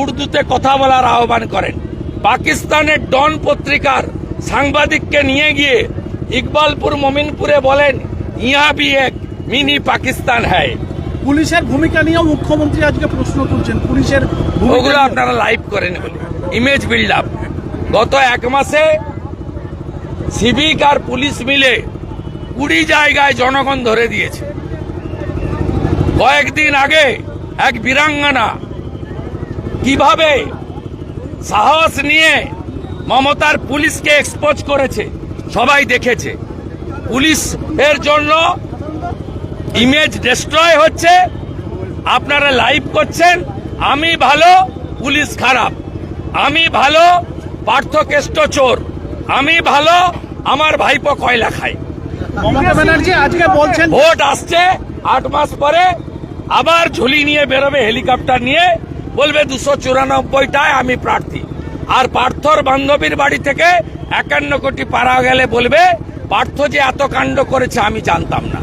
উর্দুতে কথা বলার আহ্বান করেন। পাকিস্তানের ডন পত্রিকার সাংবাদিককে নিয়ে গিয়ে ইকবালপুর মমিনপুরে বলেন ইয়া বি এক মিনি পাকিস্তান হ্যায়। পুলিশের ভূমিকা নিয়েও মুখ্যমন্ত্রী আজকে প্রশ্ন তুলছেন। পুলিশের ওগুলো। আপনারা লাইভ করেন ইমেজ বিল্ড আপ গত এক মাসে সিভিক আর পুলিশ মিলে কুড়ি জায়গায় জনগণ ধরে দিয়েছে। কয়েকদিন আগে এক বীরাঙ্গনা কীভাবে সাহস নিয়ে মমতার পুলিশকে এক্সপোজ করেছে? সবাই দেখেছে। পুলিশ এর জন্য ইমেজ ডিস্ট্রয় হচ্ছে। আপনারা লাইভ করছেন। আমি ভালো পুলিশ খারাপ। আমি ভালো পার্থকেষ্ট চোর। আমি ভালো আমার ভাইপো কয়লা খায়। মমতা ব্যানার্জি আজকে বলছেন ভোট আসছে আট মাস পরে আবার ঝুলি নিয়ে বেরোবে হেলিকপ্টার নিয়ে। বলবে দুশো চুরানব্বইটায় আমি প্রার্থী। আর পার্থর বান্ধবীর বাড়ি থেকে একান্ন কোটি পাড়া গেলে বলবে, পার্থ যে এত কাণ্ড করেছে আমি জানতাম না।